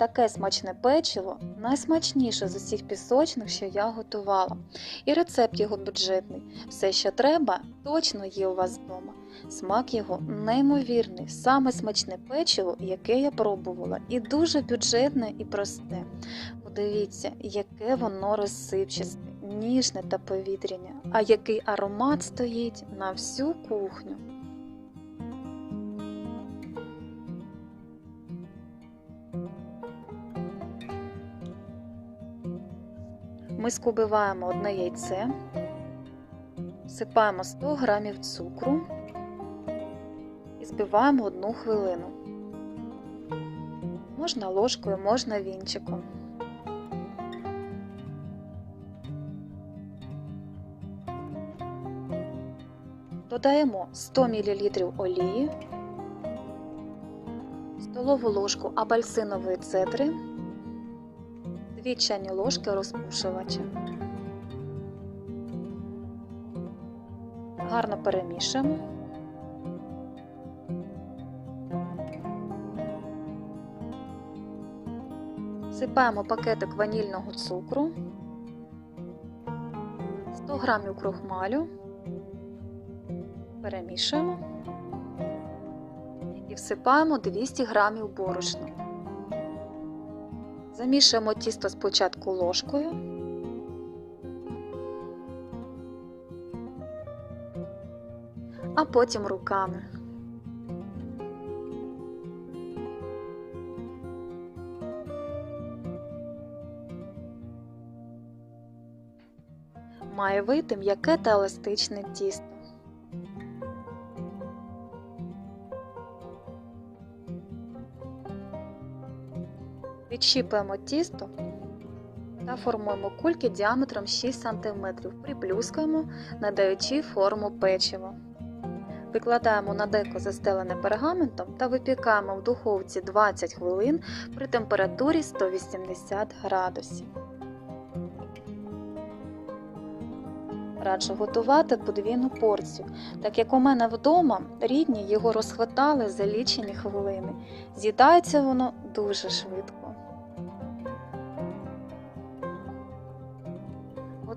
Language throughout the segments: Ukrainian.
таке смачне печиво, найсмачніше з усіх пісочних, що я готувала. І рецепт його бюджетний. Все, що треба, точно є у вас вдома. Смак його неймовірний, саме смачне печиво, яке я пробувала, і дуже бюджетне і просте. Подивіться, яке воно розсипчасте, ніжне та повітряне, а який аромат стоїть на всю кухню. Ми скубиваємо одне яйце, всипаємо 100 г цукру і збиваємо одну хвилину. Можна ложкою, можна вінчиком. Додаємо 100 мл олії, столову ложку апельсинової цедри, 2 чайні ложки розпушувача. Гарно перемішуємо. Всипаємо пакетик ванільного цукру, 100 г крохмалю, перемішуємо і всипаємо 200 г борошна. Замішуємо тісто спочатку ложкою, а потім руками. Має вийти м'яке та еластичне тісто. Відщіпуємо тісто та формуємо кульки діаметром 6 см, приплюскаємо, надаючи форму печива. Викладаємо на деко застелене пергаментом та випікаємо в духовці 20 хвилин при температурі 180 градусів. Раджу готувати подвійну порцію, так як у мене вдома рідні його розхватали за лічені хвилини. З'їдається воно дуже швидко.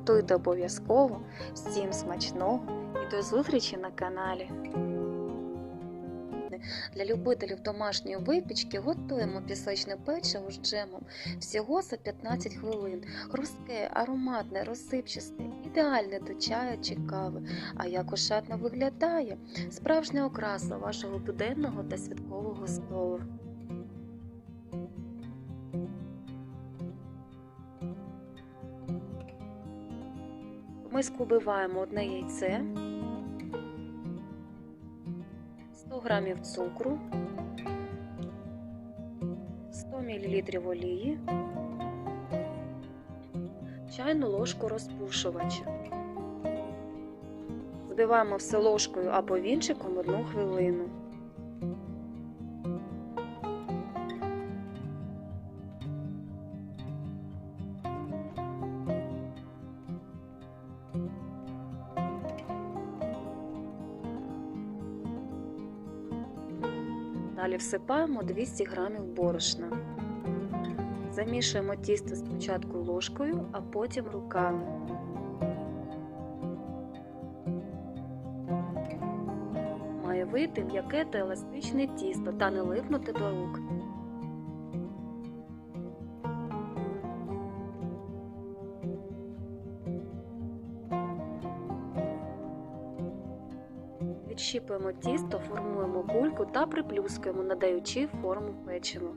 Готуйте обов'язково, всім смачного і до зустрічі на каналі. Для любителів домашньої випічки готуємо пісочне печиво з джемом всього за 15 хвилин. Хрустке, ароматне, розсипчасте, ідеальне до чаю чи кави. А як ошатно виглядає справжня окраса вашого буденного та святкового столу. Ми скубиваємо одне яйце, 100 г цукру, 100 мл олії, чайну ложку розпушувача. Збиваємо все ложкою або вінчиком одну хвилину. Далі всипаємо 200 г борошна. Замішуємо тісто спочатку ложкою, а потім руками. Має вийти м'яке та еластичне тісто та не липнути до рук. Відщіпуємо тісто, формуємо кульку та приплюскуємо, надаючи форму печиву.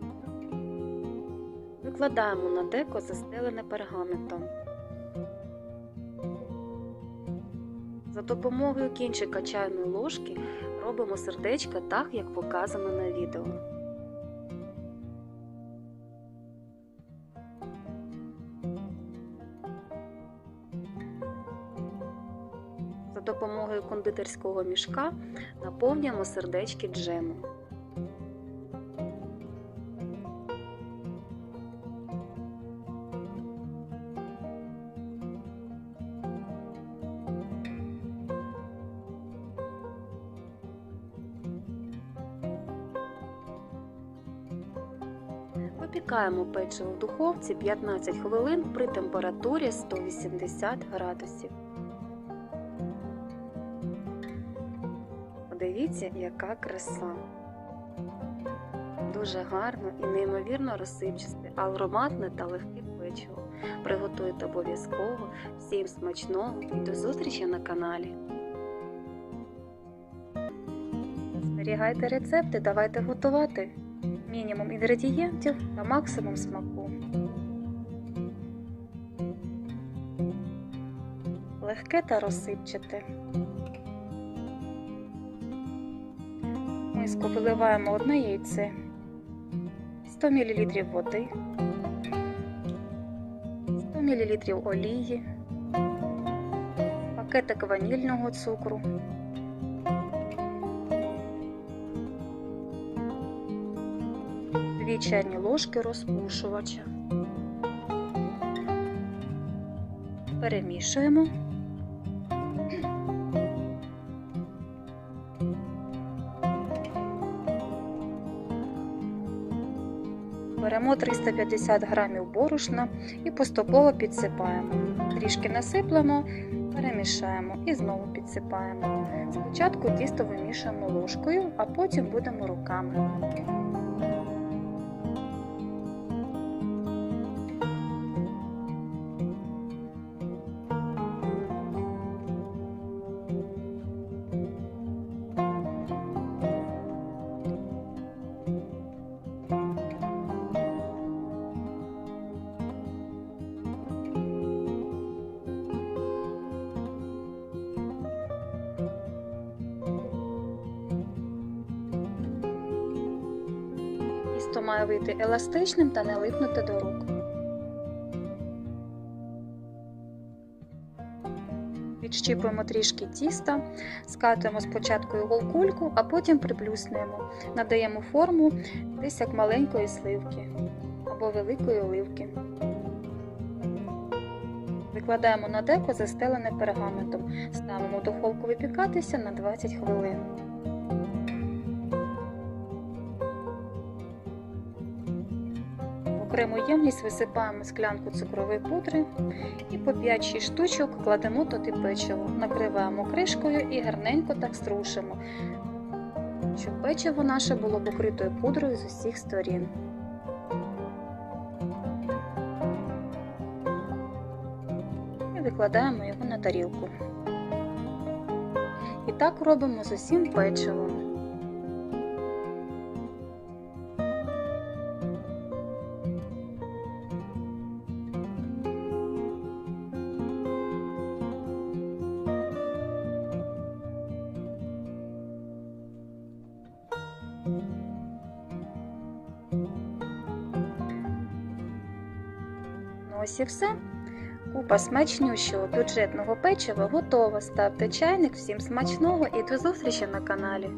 Викладаємо на деко застелене пергаментом. За допомогою кінчика чайної ложки робимо сердечко так, як показано на відео. Допомогою кондитерського мішка наповнюємо сердечки джему. Випікаємо печиво в духовці 15 хвилин при температурі 180 градусів. Подивіться, яка краса. Дуже гарно і неймовірно розсипчасте, ароматне та легке печиво. Приготуйте обов'язково. Всім смачного і до зустрічі на каналі. Зберігайте рецепти, давайте готувати. Мінімум інгредієнтів та максимум смаку. Легке та розсипчате. Миску виливаємо одне яйце, 100 мл води, 100 мл олії, пакетик ванільного цукру. Дві чайні ложки розпушувача. Перемішуємо. Беремо 350 грамів борошна і поступово підсипаємо. Трішки насиплемо, перемішаємо і знову підсипаємо. Спочатку тісто вимішуємо ложкою, а потім будемо руками. Тісто має вийти еластичним та не липнути до рук. Відщіпуємо трішки тіста, скатуємо спочатку його в кульку, а потім приплюснуємо. Надаємо форму десь як маленької сливки або великої оливки. Викладаємо на деко застелене пергаментом. Ставимо духовку випікатися на 20 хвилин. Окрему ємність висипаємо склянку цукрової пудри і по 5-6 штучок кладемо туди печиво, накриваємо кришкою і гарненько так струшимо, щоб печиво наше було покритою пудрою з усіх сторін. І викладаємо його на тарілку. І так робимо з усім печивом. Ось і все. Купа смачнющого бюджетного печива готова. Ставте чайник, всім смачного і до зустрічі на каналі.